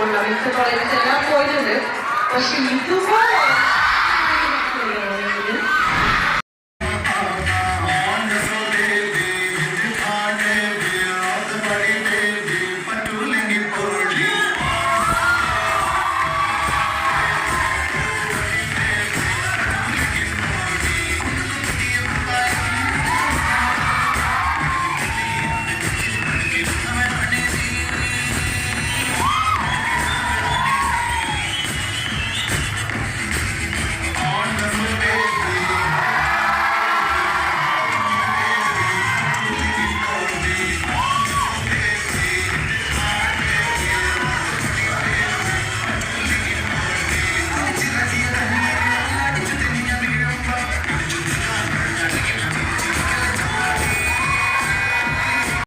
করলাম। ইউটিউব করা গেছে না প্রয়োজনে তা সে ইউটিউব